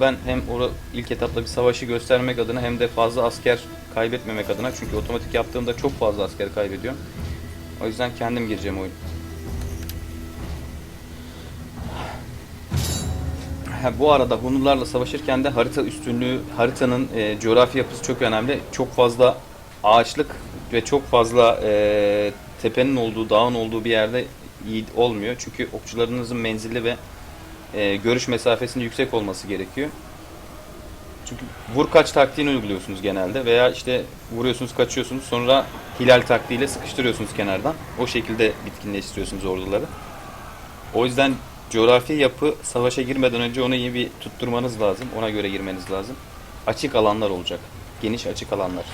Ben hem o ilk etapta bir savaşı göstermek adına hem de fazla asker kaybetmemek adına çünkü otomatik yaptığımda çok fazla asker kaybediyorum. O yüzden kendim gireceğim oyun. Bu arada Hunlularla savaşırken de harita üstünlüğü, haritanın e, coğrafi yapısı çok önemli. Çok fazla ağaçlık ve çok fazla e, tepenin olduğu, dağın olduğu bir yerde iyi olmuyor. Çünkü okçularınızın menzili ve e, görüş mesafesinin yüksek olması gerekiyor. Çünkü vur kaç taktiğini uyguluyorsunuz genelde veya işte vuruyorsunuz kaçıyorsunuz sonra hilal taktiğiyle sıkıştırıyorsunuz kenardan. O şekilde bitkinleştiriyorsunuz orduları. O yüzden coğrafi yapı savaşa girmeden önce onu iyi bir tutturmanız lazım. Ona göre girmeniz lazım. Açık alanlar olacak. Geniş açık alanlar.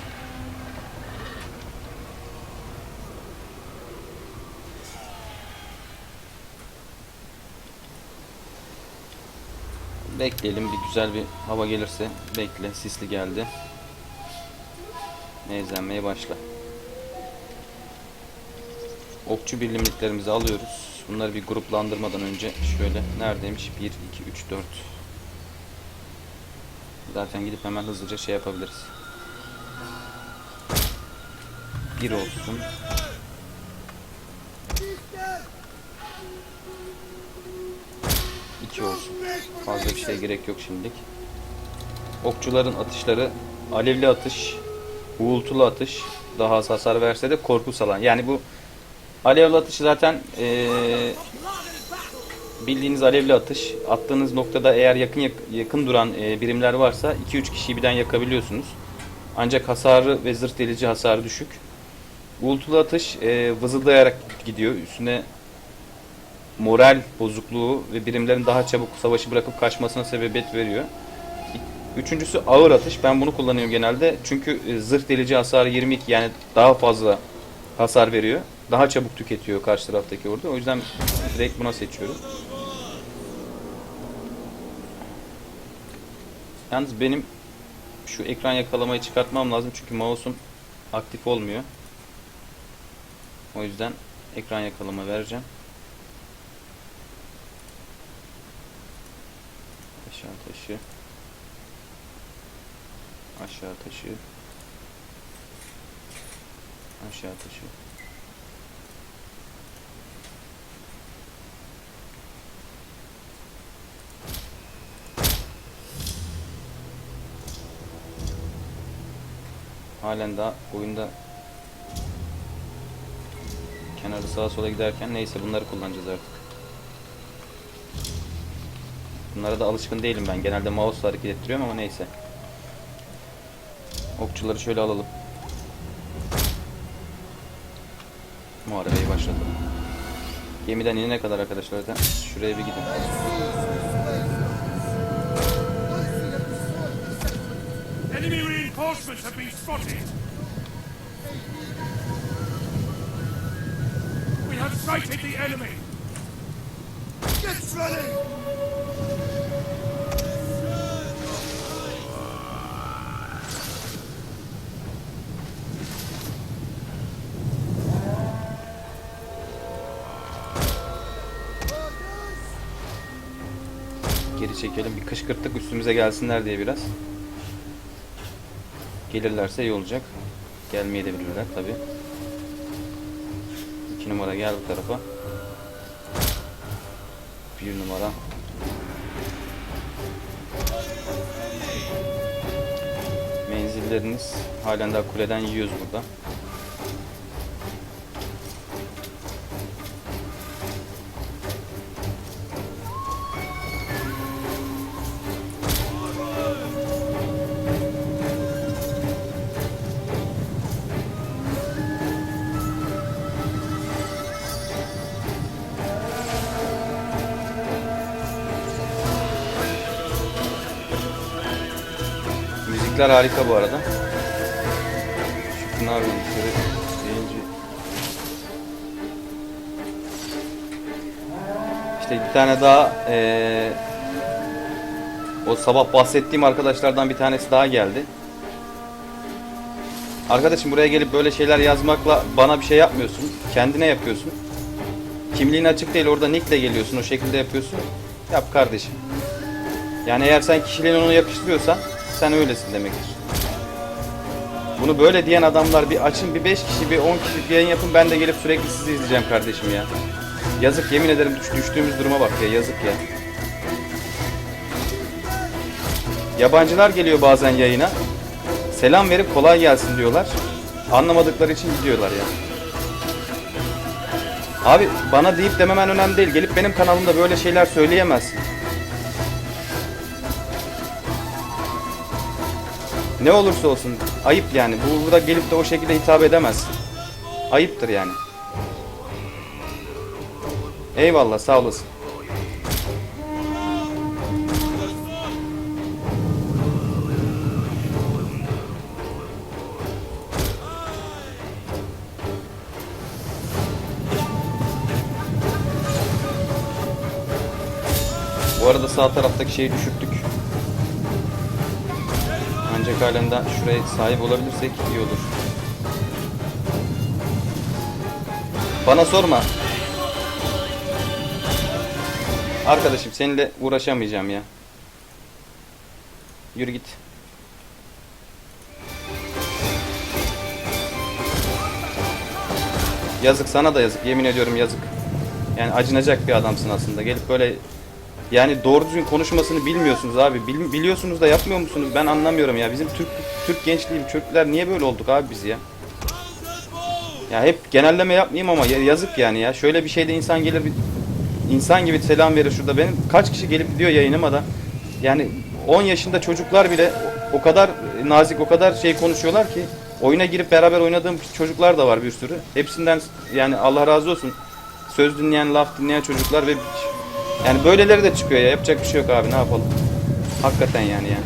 Bekleyelim bir güzel bir hava gelirse. Bekle. Sisli geldi. Neyzenmeye başla. Okçu birlimliklerimizi alıyoruz. Bunları bir gruplandırmadan önce şöyle neredeymiş? 1, 2, 3, 4. Zaten gidip hemen hızlıca şey yapabiliriz. 1 olsun. İki olsun. Fazla bir şeye gerek yok şimdilik. Okçuların atışları alevli atış, uğultulu atış daha az hasar verse de korku salan. Yani bu alevli atışı zaten eee, bildiğiniz alevli atış. Attığınız noktada eğer yakın yak- yakın duran eee, birimler varsa 2-3 kişiyi birden yakabiliyorsunuz. Ancak hasarı ve zırh delici hasarı düşük. Uğultulu atış eee, vızıldayarak gidiyor. Üstüne moral bozukluğu ve birimlerin daha çabuk savaşı bırakıp kaçmasına sebebiyet veriyor. Üçüncüsü ağır atış. Ben bunu kullanıyorum genelde. Çünkü e, zırh delici hasarı 22 yani daha fazla hasar veriyor. Daha çabuk tüketiyor karşı taraftaki ordu. O yüzden direkt buna seçiyorum. Yalnız benim şu ekran yakalamayı çıkartmam lazım çünkü mouse'um aktif olmuyor. O yüzden ekran yakalama vereceğim. Aşağı taşı. Aşağı taşı. Aşağı taşı. Halen daha oyunda kenarı sağa sola giderken neyse bunları kullanacağız artık. Bunlara da alışkın değilim ben. Genelde mouse hareket ettiriyorum ama neyse. Okçuları şöyle alalım. Muharebeyi başlatalım. Gemiden inene kadar arkadaşlar zaten şuraya bir gidin. Enemy reinforcements have been spotted. We have sighted the enemy. Geri çekelim. Bir kışkırttık üstümüze gelsinler diye biraz. Gelirlerse iyi olacak. Gelmeye de bilirler tabi. İki numara gel bu tarafa. Bir numara. Menzilleriniz halen daha kuleden yiyoruz burada. Müzikler harika bu arada. Şu Pınar müzikleri deyince... İşte bir tane daha eee, o sabah bahsettiğim arkadaşlardan bir tanesi daha geldi. Arkadaşım buraya gelip böyle şeyler yazmakla bana bir şey yapmıyorsun. Kendine yapıyorsun. Kimliğin açık değil orada nickle geliyorsun o şekilde yapıyorsun. Yap kardeşim. Yani eğer sen kişiliğini ona yakıştırıyorsan sen öylesin demektir. Bunu böyle diyen adamlar bir açın bir 5 kişi bir 10 kişi yayın yapın ben de gelip sürekli sizi izleyeceğim kardeşim ya. Yazık yemin ederim düş- düştüğümüz duruma bak ya yazık ya. Yabancılar geliyor bazen yayına. Selam verip kolay gelsin diyorlar. Anlamadıkları için gidiyorlar ya. Abi bana deyip dememen önemli değil. Gelip benim kanalımda böyle şeyler söyleyemezsin. Ne olursa olsun ayıp yani. Bu burada gelip de o şekilde hitap edemezsin. Ayıptır yani. Eyvallah sağ olasın. Bu arada sağ taraftaki şeyi düşürttük. Halen de şuraya sahip olabilirsek iyi olur. Bana sorma. Arkadaşım seninle uğraşamayacağım ya. Yürü git. Yazık sana da yazık. Yemin ediyorum yazık. Yani acınacak bir adamsın aslında. Gelip böyle yani doğru düzgün konuşmasını bilmiyorsunuz abi. Bil- biliyorsunuz da yapmıyor musunuz? Ben anlamıyorum ya. Bizim Türk Türk gençliği, Türkler niye böyle olduk abi biz ya? Ya hep genelleme yapmayayım ama ya- yazık yani ya. Şöyle bir şeyde insan gelir bir insan gibi selam verir şurada. Benim kaç kişi gelip gidiyor yayınıma da. Yani 10 yaşında çocuklar bile o kadar nazik, o kadar şey konuşuyorlar ki oyuna girip beraber oynadığım çocuklar da var bir sürü. Hepsinden yani Allah razı olsun. Söz dinleyen, laf dinleyen çocuklar ve yani böyleleri de çıkıyor ya. Yapacak bir şey yok abi. Ne yapalım? Hakikaten yani ya.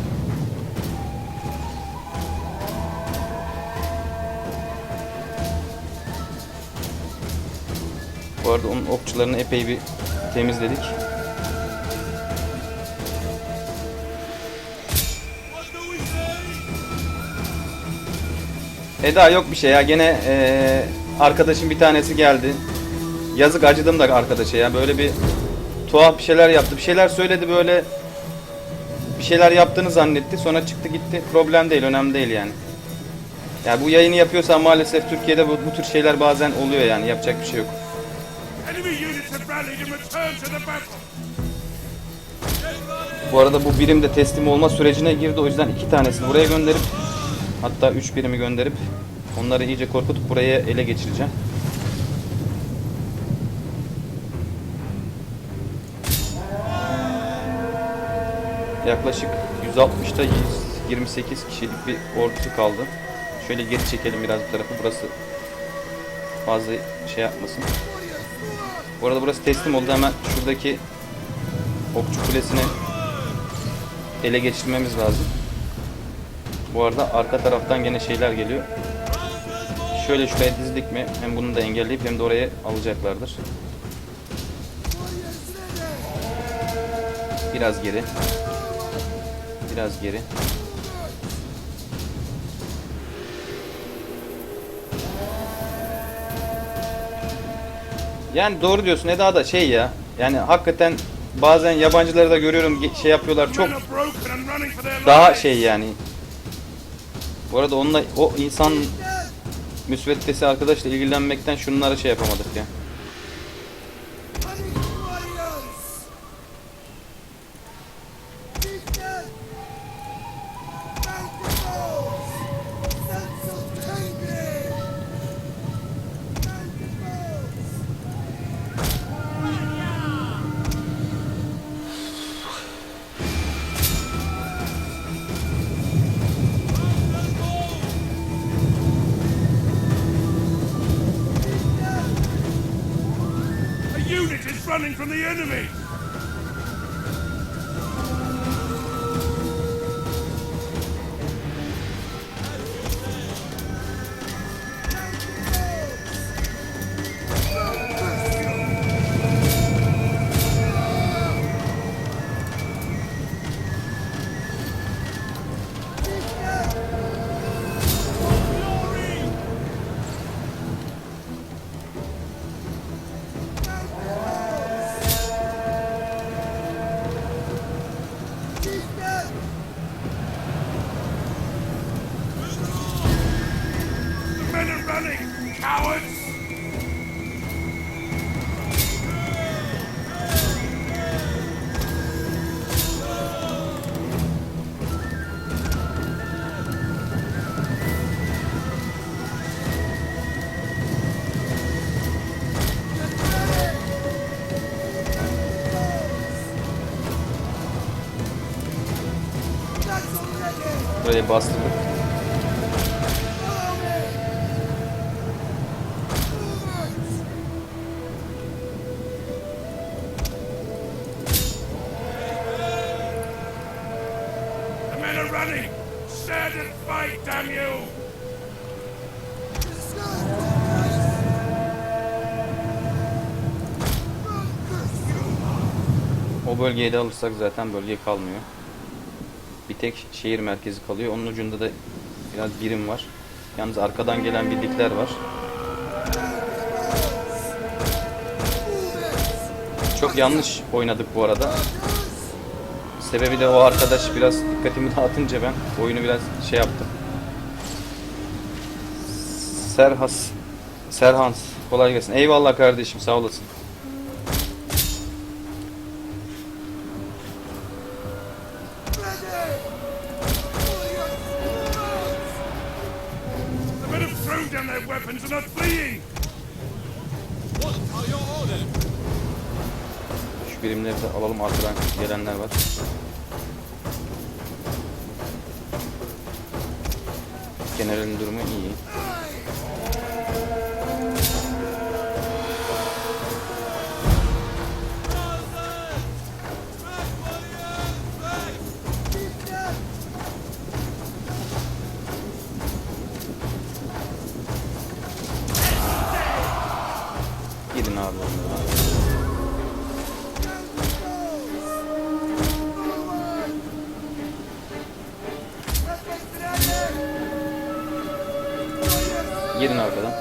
Bu arada onun okçularını epey bir temizledik. Eda yok bir şey ya. Gene eee arkadaşım bir tanesi geldi. Yazık acıdım da arkadaşa ya. Böyle bir tuhaf bir şeyler yaptı. Bir şeyler söyledi böyle bir şeyler yaptığını zannetti. Sonra çıktı gitti. Problem değil, önemli değil yani. Ya bu yayını yapıyorsan maalesef Türkiye'de bu, bu tür şeyler bazen oluyor yani. Yapacak bir şey yok. Bu arada bu birim de teslim olma sürecine girdi. O yüzden iki tanesini buraya gönderip hatta üç birimi gönderip onları iyice korkutup buraya ele geçireceğim. Yaklaşık 160'ta 128 kişilik bir ordusu kaldı. Şöyle geri çekelim biraz bu tarafı. Burası fazla şey yapmasın. Bu arada burası teslim oldu. Hemen şuradaki okçu kulesini ele geçirmemiz lazım. Bu arada arka taraftan gene şeyler geliyor. Şöyle şuraya dizdik mi hem bunu da engelleyip hem de oraya alacaklardır. Biraz geri. Biraz geri. Yani doğru diyorsun Eda da şey ya. Yani hakikaten bazen yabancıları da görüyorum şey yapıyorlar çok daha şey yani. Bu arada onunla o insan müsveddesi arkadaşla ilgilenmekten şunlara şey yapamadık ya. Unit is running from the enemy. Damn you! O bölgeyi de alırsak zaten bölge kalmıyor. Tek şehir merkezi kalıyor. Onun ucunda da biraz birim var. Yalnız arkadan gelen birlikler var. Çok yanlış oynadık bu arada. Sebebi de o arkadaş biraz dikkatimi dağıtınca ben oyunu biraz şey yaptım. Serhas Serhans kolay gelsin. Eyvallah kardeşim sağ olasın. Generalin durumu iyi. Girin arkadan.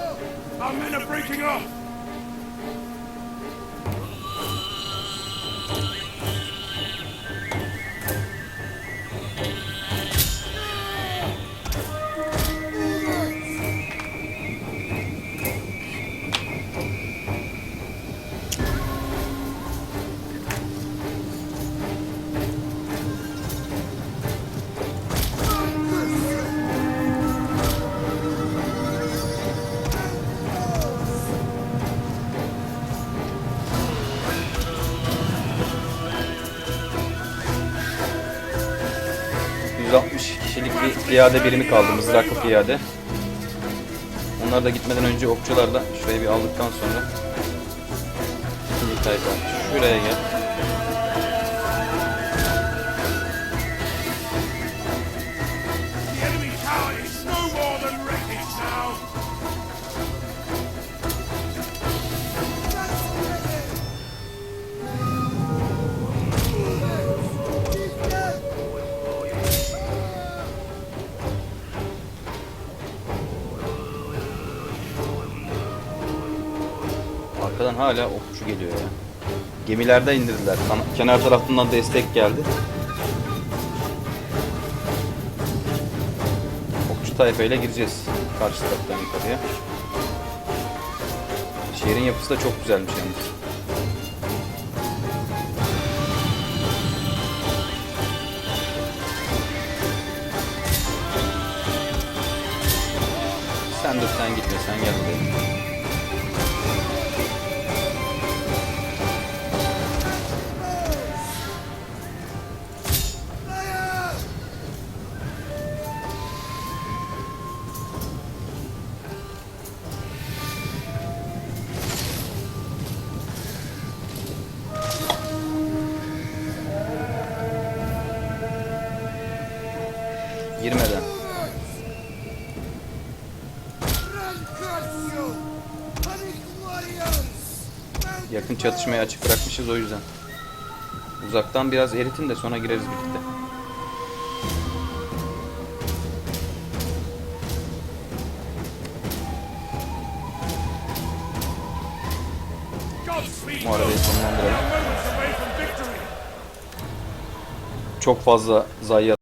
Piyade birimi kaldı. Mızraklı piyade. Onlar da gitmeden önce okçularla şurayı bir aldıktan sonra ikinci şuraya gel. Arkadan hala okçu geliyor ya. Gemilerde indirdiler. Kenar tarafından destek geldi. Okçu tayfayla gireceğiz karşı taraftan yukarıya. Şehrin yapısı da çok güzelmiş yalnız. Sen dur sen gitme sen gel buraya. Yakın çatışmaya açık bırakmışız o yüzden. Uzaktan biraz eritin de sonra gireriz birlikte. Bu arabayı sonlandıralım. Çok fazla zayiat